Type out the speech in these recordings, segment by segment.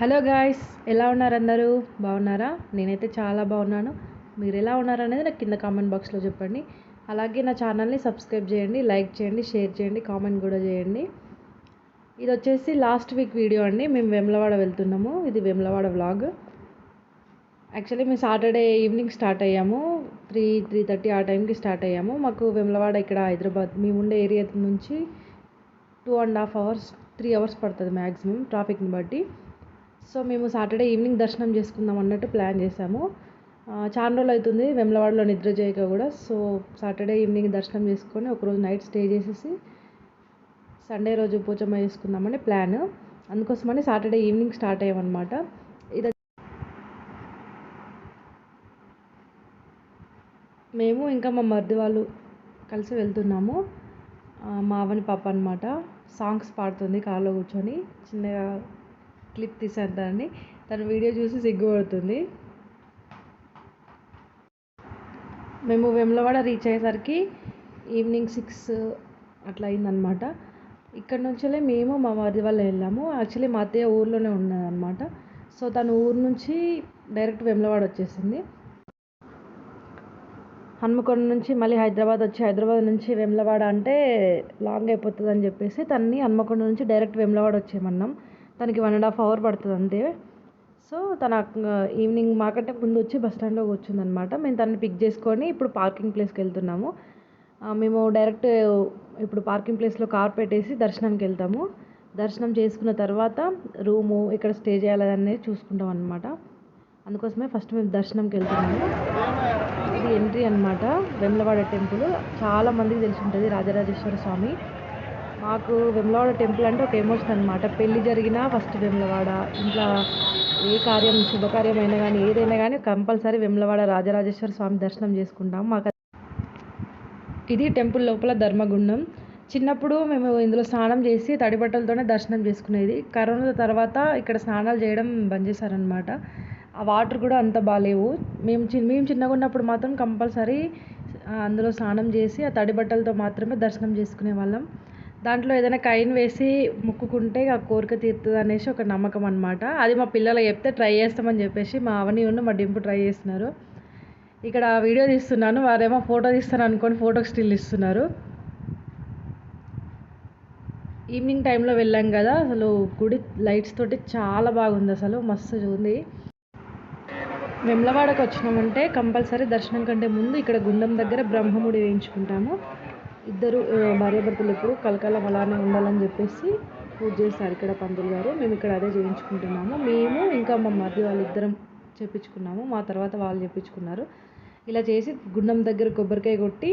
Hello guys ఎలా ఉన్నారు అందరూ? బాగున్నారా? నేనైతే చాలా బాగున్నాను. మీరు ఎలా ఉన్నారనేది నాకు కింద కామెంట్ బాక్స్లో చెప్పండి. అలాగే నా ఛానల్ని సబ్స్క్రైబ్ చేయండి లైక్ చేయండి షేర్ చేయండి కామెంట్ కూడా చేయండి. ఇది వచ్చేసి లాస్ట్ వీక్ వీడియో అండి. మేము వెమ్లవాడ వెళ్తున్నాము. ఇది వెమ్లవాడ వ్లాగ్. యాక్చువల్లీ మేము సాటర్డే ఈవినింగ్ స్టార్ట్ అయ్యాము. త్రీ త్రీ థర్టీ ఆ టైంకి స్టార్ట్ అయ్యాము. మాకు వెమ్లవాడ ఇక్కడ హైదరాబాద్ మేము ఉండే ఏరియా నుంచి two and half hours three hours పడుతుంది మ్యాక్సిమం ట్రాఫిక్ని బట్టి. సో మేము సాటర్డే ఈవినింగ్ దర్శనం చేసుకుందాం అన్నట్టు ప్లాన్ చేసాము చాలా రోజులు అవుతుంది వెమ్లవాడలో నిద్ర చేయక కూడా. సో సాటర్డే ఈవినింగ్ దర్శనం చేసుకొని ఒకరోజు నైట్ స్టే చేసేసి సండే రోజు పూచమ్మ చేసుకుందామని ప్లాన్. అందుకోసమని సాటర్డే ఈవినింగ్ స్టార్ట్ అయ్యామన్నమాట. ఇది మేము ఇంకా మా మరిది వాళ్ళు కలిసి వెళ్తున్నాము. మా అవని పాప అనమాట సాంగ్స్ పాడుతుంది కార్లో కూర్చొని. చిన్నగా క్లిప్ తీసాను దాన్ని తన వీడియో చూసి సిగ్గుపడుతుంది. మేము వెమ్లవాడ రీచ్ అయ్యేసరికి ఈవినింగ్ సిక్స్ అట్లా అయిందనమాట ఇక్కడ నుంచే మేము మా మరిది వాళ్ళు వెళ్ళాము. యాక్చువల్లీ మా అత్తయ్య ఊర్లోనే ఉన్నదనమాట సో తను ఊరు నుంచి డైరెక్ట్ వెమ్లవాడ వచ్చేసింది. హన్మకొండ నుంచి మళ్ళీ హైదరాబాద్ వచ్చి హైదరాబాద్ నుంచి వెమ్లవాడ అంటే లాంగ్ అయిపోతుంది అని చెప్పేసి తనని హన్మకొండ నుంచి డైరెక్ట్ వెమ్లవాడ వచ్చేయమన్నాం. తనకి వన్ అండ్ హాఫ్ అవర్ పడుతుంది అంతే. సో తన ఈవినింగ్ మాకంటే ముందు వచ్చి బస్ స్టాండ్లో కూర్చుందనమాట మేము తనని పిక్ చేసుకొని ఇప్పుడు పార్కింగ్ ప్లేస్కి వెళ్తున్నాము. మేము డైరెక్ట్ ఇప్పుడు పార్కింగ్ ప్లేస్లో కార్ పెట్టేసి దర్శనానికి వెళ్తాము. దర్శనం చేసుకున్న తర్వాత రూము ఇక్కడ స్టే చేయాలనేది చూసుకుంటాం అనమాట అందుకోసమే ఫస్ట్ మేము దర్శనంకి వెళ్తున్నాము. ఇది ఎంట్రీ అనమాట వెమ్లవాడ టెంపుల్ చాలా మందికి తెలిసి ఉంటుంది రాజరాజేశ్వర స్వామి. మాకు వెమ్లవాడ టెంపుల్ అంటే ఒక ఎమోషన్ అనమాట పెళ్ళి జరిగినా ఫస్ట్ వెమ్లవాడ. ఇంట్లో ఏ కార్యం శుభకార్యం అయినా కానీ ఏదైనా కానీ కంపల్సరీ వెమ్లవాడ రాజరాజేశ్వర స్వామి దర్శనం చేసుకుంటాం. మాకు ఇది టెంపుల్ లోపల ధర్మగుండం. చిన్నప్పుడు మేము ఇందులో స్నానం చేసి తడి బట్టలతోనే దర్శనం చేసుకునేది. కరోనా తర్వాత ఇక్కడ స్నానాలు చేయడం బంద్ చేశారనమాట ఆ వాటర్ కూడా అంత బాగాలేవు. మేము చి మేము చిన్నగా ఉన్నప్పుడు మాత్రం కంపల్సరీ అందులో స్నానం చేసి ఆ తడి బట్టలతో మాత్రమే దర్శనం చేసుకునే వాళ్ళం. దాంట్లో ఏదైనా కైన్ వేసి మొక్కుకుంటే ఆ కోరిక తీరుతుంది అనేసి ఒక నమ్మకం అనమాట అది మా పిల్లలు చెప్తే ట్రై చేస్తామని చెప్పేసి మా అవని ఉన్న మా డింపు ట్రై చేస్తున్నారు. ఇక్కడ వీడియో తీస్తున్నాను వారేమో ఫోటో తీస్తాను అనుకొని ఫోటోకి స్టిల్ ఇస్తున్నారు. ఈవినింగ్ టైంలో వెళ్ళాం కదా అసలు గుడి లైట్స్ తోటి చాలా బాగుంది అసలు మస్తు ఉంది వెమ్లవాడకు వచ్చినామంటే కంపల్సరీ దర్శనం కంటే ముందు ఇక్కడ గుండం దగ్గర బ్రహ్మముడి వేయించుకుంటాము. ఇద్దరు భార్యాభర్తలు ఎప్పుడు కలకాలం అలానే ఉండాలని చెప్పేసి పూజ చేస్తారు ఇక్కడ పంతులు గారు. మేము ఇక్కడ అదే చేయించుకుంటున్నాము. మేము ఇంకా మా మరిది వాళ్ళిద్దరం చెప్పించుకున్నాము మా తర్వాత వాళ్ళు చెప్పించుకున్నారు ఇలా చేసి గుండం దగ్గర కొబ్బరికాయ కొట్టి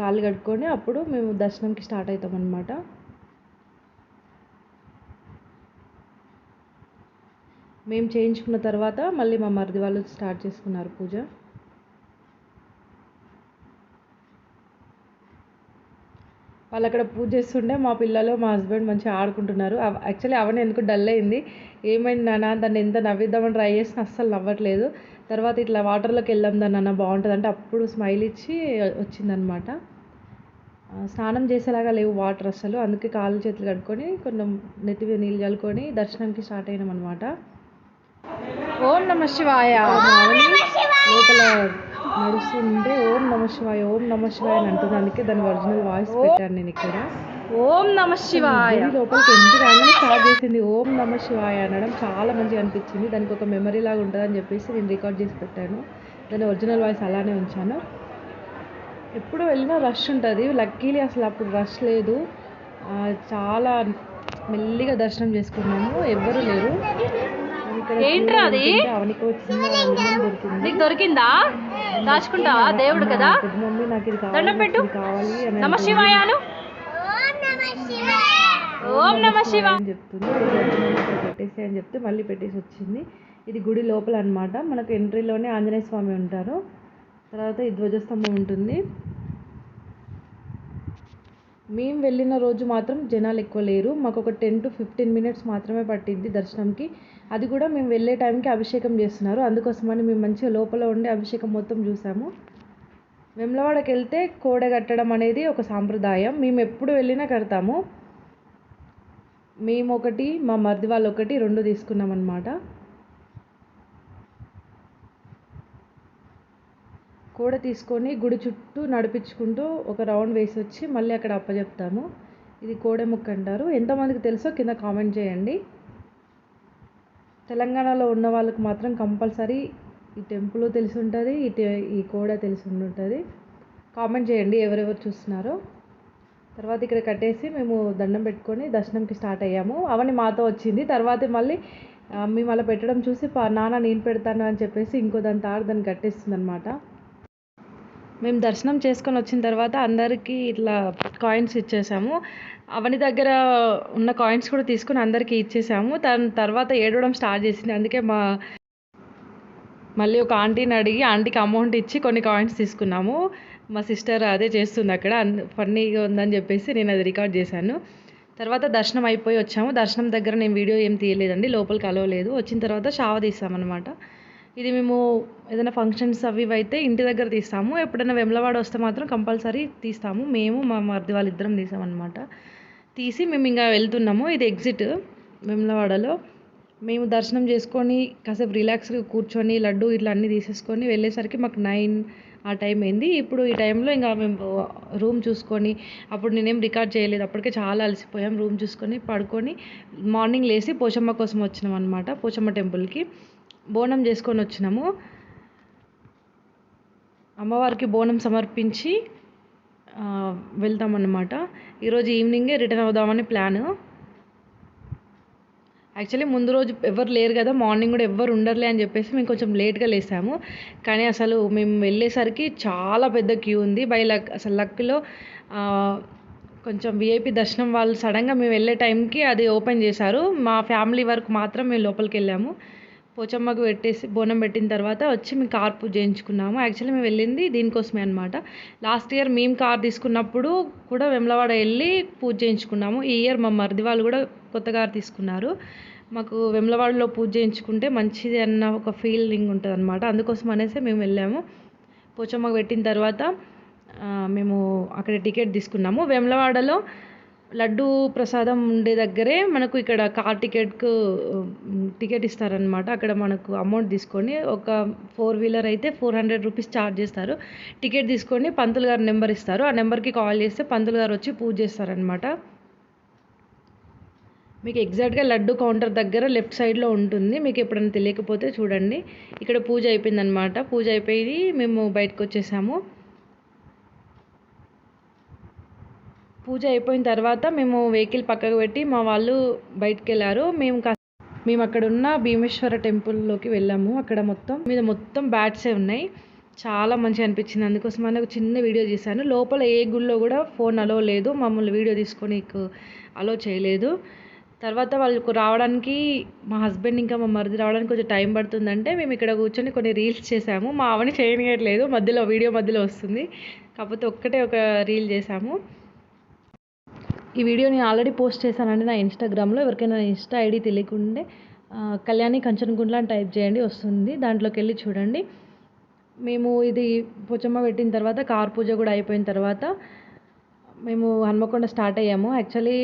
కాళ్ళు కడుక్కొని అప్పుడు మేము దర్శనంకి స్టార్ట్ అవుతాం అనమాట మేము చేయించుకున్న తర్వాత మళ్ళీ మా మరిది వాళ్ళు స్టార్ట్ చేసుకున్నారు పూజ. వాళ్ళు అక్కడ పూజ చేస్తుంటే మా పిల్లలు మా హస్బెండ్ మంచిగా ఆడుకుంటున్నారు. యాక్చువల్లీ అవన్నీ ఎందుకు డల్ అయింది. ఏమైంది నాన్న దాన్ని ఎంత నవ్విద్దామని ట్రై చేసినా అస్సలు నవ్వట్లేదు. తర్వాత ఇట్లా వాటర్లోకి వెళ్దాం దాన్ని నాన్న బాగుంటుంది అంటే అప్పుడు స్మైల్ ఇచ్చి వచ్చిందనమాట స్నానం చేసేలాగా లేవు వాటర్ అసలు అందుకే కాళ్ళు చేతులు కడుక్కొని కొంచెం నెత్తి మీద నీళ్ళు చల్లుకొని దర్శనంకి స్టార్ట్ అయినాం అనమాట ఓం నమ శివాయ. లోపల నడుస్తుంటే ఓం నమ శివాయ ఓం నమ శివాయ అని అంటుంది. అందుకే దాని ఒరిజినల్ వాయిస్ పెట్టాను నేను ఇక్కడ. ఓం నమ శివాయ. లోపలికి ఎంట్రీ రాగానే స్టార్ట్ చేసింది? ఓం నమ శివాయ అనడం చాలా మంచిగా అనిపించింది. దానికి ఒక మెమరీ లాగా ఉంటుందని చెప్పేసి నేను రికార్డ్ చేసి పెట్టాను. దాని ఒరిజినల్ వాయిస్ అలానే ఉంచాను. ఎప్పుడు వెళ్ళినా రష్ ఉంటుంది. లక్కీలీ అసలు అప్పుడు రష్ లేదు. చాలా మెల్లిగా దర్శనం చేసుకున్నాము. ఎవ్వరు లేరు. ఏంట్రా అది? అవనికి దొరికిందా? దాచుకుంటావా? దేవుడు కదా? మమ్మీ నాకు ఇది దండం పెట్టు. నమ శివాయాలు. ఓం నమ శివ. చెప్తుంది. పెట్టేసి అని చెప్తే మళ్ళీ పెట్టేసి వచ్చింది. ఇది గుడి లోపల అన్నమాట మనకు ఎంట్రీలోనే ఆంజనేయ స్వామి ఉంటారు. తర్వాత ఈ ధ్వజస్తంభం ఉంటుంది. మేము వెళ్ళిన రోజు మాత్రం జనాలు ఎక్కువ లేరు. మాకు ఒక టెన్ టు ఫిఫ్టీన్ మినిట్స్ మాత్రమే పట్టింది దర్శనంకి. అది కూడా మేము వెళ్ళే టైంకి అభిషేకం చేస్తున్నారు. అందుకోసమని మేము మంచిగా లోపల ఉండి అభిషేకం మొత్తం చూసాము. వెమ్లవాడకి వెళ్తే కోడ కట్టడం అనేది ఒక సాంప్రదాయం. మేము ఎప్పుడు వెళ్ళినా కడతాము. మేము ఒకటి మా మరిది వాళ్ళు ఒకటి రెండు తీసుకున్నాం అనమాట కూడ తీసుకొని గుడి చుట్టూ నడిపించుకుంటూ ఒక రౌండ్ వేసి వచ్చి మళ్ళీ అక్కడ అప్పచెప్తాము ఇది కోడెముక్క అంటారు. ఎంతమందికి తెలుసో కింద కామెంట్ చేయండి. తెలంగాణలో ఉన్న వాళ్ళకి మాత్రం కంపల్సరీ ఈ టెంపుల్ తెలిసి ఉంటుంది ఈ ఈ కోడ తెలిసి ఉంటుంది కామెంట్ చేయండి ఎవరెవరు చూస్తున్నారో. తర్వాత ఇక్కడ కట్టేసి మేము దండం పెట్టుకొని దర్శనంకి స్టార్ట్ అయ్యాము. అవని మాతో వచ్చింది. తర్వాత మళ్ళీ మేము అలా పెట్టడం చూసి "పా- నాన్న నేను పెడతాను అని చెప్పేసి ఇంకో దాని తాడు దాన్ని కట్టేస్తుంది అనమాట మేము దర్శనం చేసుకొని వచ్చిన తర్వాత అందరికీ ఇట్లా కాయిన్స్ ఇచ్చేసాము. అవని దగ్గర ఉన్న కాయిన్స్ కూడా తీసుకొని అందరికీ ఇచ్చేసాము. దాని తర్వాత ఏడవడం స్టార్ట్ చేసింది. అందుకే మా మళ్ళీ ఒక ఆంటీని అడిగి ఆంటీకి అమౌంట్ ఇచ్చి కొన్ని కాయిన్స్ తీసుకున్నాము. మా సిస్టర్ అదే చేస్తుంది అక్కడ. ఫన్నీగా ఉందని చెప్పేసి నేను అది రికార్డ్ చేశాను. తర్వాత దర్శనం అయిపోయి వచ్చాము. దర్శనం దగ్గర నేను వీడియో ఏం తీయలేదండి. లోపలికి అలవలేదు వచ్చిన తర్వాత షావ తీసామన్నమాట. ఇది మేము ఏదైనా ఫంక్షన్స్ అవి ఇవి అయితే ఇంటి దగ్గర తీస్తాము. ఎప్పుడైనా వెమ్లవాడ వస్తే మాత్రం కంపల్సరీ తీస్తాము. మేము మా మరిది వాళ్ళిద్దరం తీసామన్నమాట. తీసి మేము ఇంకా వెళ్తున్నాము. ఇది ఎగ్జిట్ వెమ్లవాడలో. మేము దర్శనం చేసుకొని కాసేపు రిలాక్స్గా కూర్చొని లడ్డు ఇట్లా అన్నీ తీసేసుకొని వెళ్ళేసరికి మాకు నైన్ ఆ టైం అయింది. ఇప్పుడు ఈ టైంలో ఇంకా మేము రూమ్ చూసుకొని అప్పుడు నేనేం రికార్డ్ చేయలేదు. అప్పటికే చాలా అలసిపోయాం. రూమ్ చూసుకొని పడుకొని మార్నింగ్ లేచి పోచమ్మ కోసం వచ్చినాం అనమాట పోచమ్మ టెంపుల్కి బోనం చేసుకొని వచ్చినాము. అమ్మవారికి బోనం సమర్పించి వెళ్తామన్నమాట. ఈరోజు ఈవినింగే రిటర్న్ అవుదామని ప్లాన్. యాక్చువల్లీ ముందు రోజు ఎవరు లేరు కదా మార్నింగ్ కూడా ఎవరు ఉండరులే అని చెప్పేసి మేము కొంచెం లేట్గా లేసాము. కానీ అసలు మేము వెళ్ళేసరికి చాలా పెద్ద క్యూ ఉంది. బై లక్ అసలు లక్లో కొంచెం విఐపి దర్శనం వాళ్ళు సడన్గా మేము వెళ్ళే టైంకి అది ఓపెన్ చేశారు. మా ఫ్యామిలీ వరకు మాత్రం మేము లోపలికి వెళ్ళాము. పోచమ్మకు పెట్టేసి బోనం పెట్టిన తర్వాత వచ్చి మేము కార్ పూజ చేయించుకున్నాము. యాక్చువల్లీ మేము వెళ్ళింది దీనికోసమే అనమాట లాస్ట్ ఇయర్ మేము కార్ తీసుకున్నప్పుడు కూడా వెమ్లవాడ వెళ్ళి పూజ చేయించుకున్నాము. ఈ ఇయర్ మా మరిది వాళ్ళు కూడా కొత్త కార్ తీసుకున్నారు. మాకు వెమ్లవాడలో పూజ చేయించుకుంటే మంచిది అన్న ఒక ఫీలింగ్ ఉంటుంది అనమాట అందుకోసం అనేసి మేము వెళ్ళాము. పోచమ్మకు పెట్టిన తర్వాత మేము అక్కడ టికెట్ తీసుకున్నాము. వెమ్లవాడలో లడ్డు ప్రసాదం ఉండే దగ్గరే మనకు ఇక్కడ కార్ టికెట్కు టికెట్ ఇస్తారనమాట అక్కడ మనకు అమౌంట్ తీసుకొని ఒక ఫోర్ వీలర్ అయితే ఫోర్ హండ్రెడ్ రూపీస్ ఛార్జ్ చేస్తారు. టికెట్ తీసుకొని పంతులు గారు నెంబర్ ఇస్తారు. ఆ నెంబర్కి కాల్ చేస్తే పంతులు గారు వచ్చి పూజ చేస్తారనమాట మీకు ఎగ్జాక్ట్గా లడ్డు కౌంటర్ దగ్గర లెఫ్ట్ సైడ్లో ఉంటుంది. మీకు ఎప్పుడైనా తెలియకపోతే చూడండి. ఇక్కడ పూజ అయిపోయిందనమాట పూజ అయిపోయి మేము బయటకు వచ్చేసాము. పూజ అయిపోయిన తర్వాత మేము వెహికల్ పక్కకు పెట్టి మా వాళ్ళు బయటికి వెళ్ళారు మేము కా మేము అక్కడ ఉన్న భీమేశ్వర టెంపుల్లోకి వెళ్ళాము. అక్కడ మొత్తం మీద మొత్తం బ్యాట్సే ఉన్నాయి. చాలా మంచిగా అనిపించింది. అందుకోసం అని ఒక చిన్న వీడియో చేశాను. లోపల ఏ గుళ్ళో కూడా ఫోన్ అలో లేదు. మమ్మల్ని వీడియో తీసుకొని అలో చేయలేదు. తర్వాత వాళ్ళకు రావడానికి మా హస్బెండ్ ఇంకా మా మరిది రావడానికి కొంచెం టైం పడుతుందంటే మేము ఇక్కడ కూర్చొని కొన్ని రీల్స్ చేసాము మా ఆవిడ చేయనియట్లేదు. మధ్యలో వీడియో మధ్యలో వస్తుంది. కాకపోతే ఒక్కటే ఒక రీల్ చేసాము ఈ వీడియో నేను ఆల్రెడీ పోస్ట్ చేశానండి నా ఇన్స్టాగ్రామ్లో ఎవరికైనా ఇన్స్టా ఐడి తెలియకుండే కళ్యాణి కంచనగుండ్ల అని టైప్ చేయండి వస్తుంది. దాంట్లోకి వెళ్ళి చూడండి. మేము ఇది పోచమ్మ పెట్టిన తర్వాత కార్ పూజ కూడా అయిపోయిన తర్వాత మేము హన్మకొండ స్టార్ట్ అయ్యాము. యాక్చువల్లీ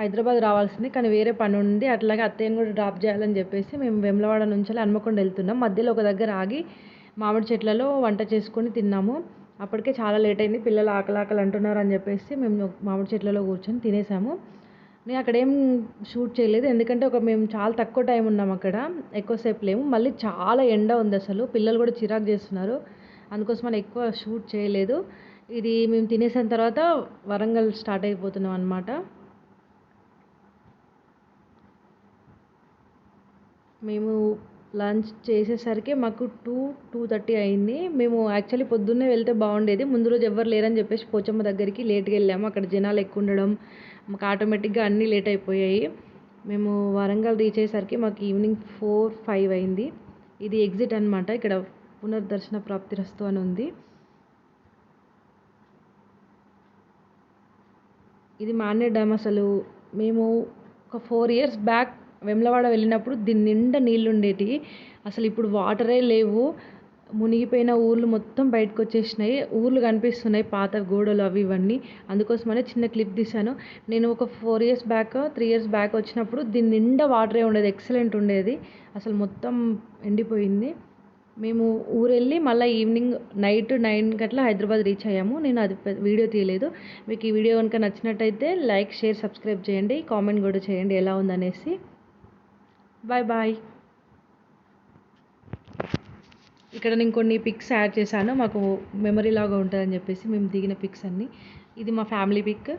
హైదరాబాద్ రావాల్సింది కానీ వేరే పని ఉంది. అట్లాగే అత్తయ్యని కూడా డ్రాప్ చేయాలని చెప్పేసి మేము వెమ్లవాడ నుంచి హన్మకొండ వెళ్తున్నాం. మధ్యలో ఒక దగ్గర ఆగి మామిడి చెట్లలో వంట చేసుకొని తిన్నాము. అప్పటికే చాలా లేట్ అయింది. పిల్లలు ఆకలి ఆకలి అంటున్నారు అని చెప్పేసి మేము మామిడి చెట్లలో కూర్చొని తినేసాము. నేను అక్కడ ఏం షూట్ చేయలేదు. ఎందుకంటే ఒక మేము చాలా తక్కువ టైం ఉన్నాం అక్కడ. ఎక్కువసేపు లేము. మళ్ళీ చాలా ఎండ ఉంది అసలు. పిల్లలు కూడా చిరాకు చేస్తున్నారు. అందుకోసం మనం ఎక్కువ షూట్ చేయలేదు. ఇది మేము తినేసిన తర్వాత వరంగల్ స్టార్ట్ అయిపోతున్నాం అనమాట మేము లంచ్ చేసేసరికి మాకు టూ టూ థర్టీ అయింది. మేము యాక్చువల్లీ పొద్దున్నే వెళ్తే బాగుండేది. ముందు రోజు ఎవరు లేరని చెప్పేసి పోచమ్మ దగ్గరికి లేట్గా వెళ్ళాము. అక్కడ జనాలు ఎక్కువ ఉండడం మాకు ఆటోమేటిక్గా అన్నీ లేట్ అయిపోయాయి. మేము వరంగల్ రీచ్ అయ్యేసరికి మాకు ఈవినింగ్ ఫోర్ ఫైవ్ అయింది. ఇది ఎగ్జిట్ అనమాట ఇక్కడ పునర్దర్శన ప్రాప్తిరస్తు అని ఉంది. ఇది మాన్య డ్యామ్ అసలు. మేము ఒక ఫోర్ ఇయర్స్ బ్యాక్ వెమ్లవాడ వెళ్ళినప్పుడు దీని నిండా నీళ్ళు ఉండేటివి అసలు ఇప్పుడు వాటరే లేవు. మునిగిపోయిన ఊర్లు మొత్తం బయటకు వచ్చేసినాయి. ఊర్లు కనిపిస్తున్నాయి పాత గోడలు అవి ఇవన్నీ. అందుకోసమనే చిన్న క్లిప్ తీశాను. నేను ఒక four years back three years back వచ్చినప్పుడు దీని నిండా వాటరే ఉండేది. ఎక్సలెంట్ ఉండేది. అసలు మొత్తం ఎండిపోయింది. మేము ఊరు వెళ్ళి మళ్ళీ ఈవినింగ్ నైట్ నైన్ గట్లా హైదరాబాద్ రీచ్ అయ్యాము. నేను అది వీడియో తీయలేదు. మీకు ఈ వీడియో కనుక నచ్చినట్టయితే లైక్ షేర్ సబ్స్క్రైబ్ చేయండి. కామెంట్ కూడా చేయండి ఎలా ఉందనేసి. బాయ్ బాయ్ ఇక్కడ నేను కొన్ని పిక్స్ యాడ్ చేశాను. మాకు మెమరీ లాగా ఉంటుందని చెప్పేసి మేము దిగిన పిక్స్ అన్నీ. ఇది మా ఫ్యామిలీ పిక్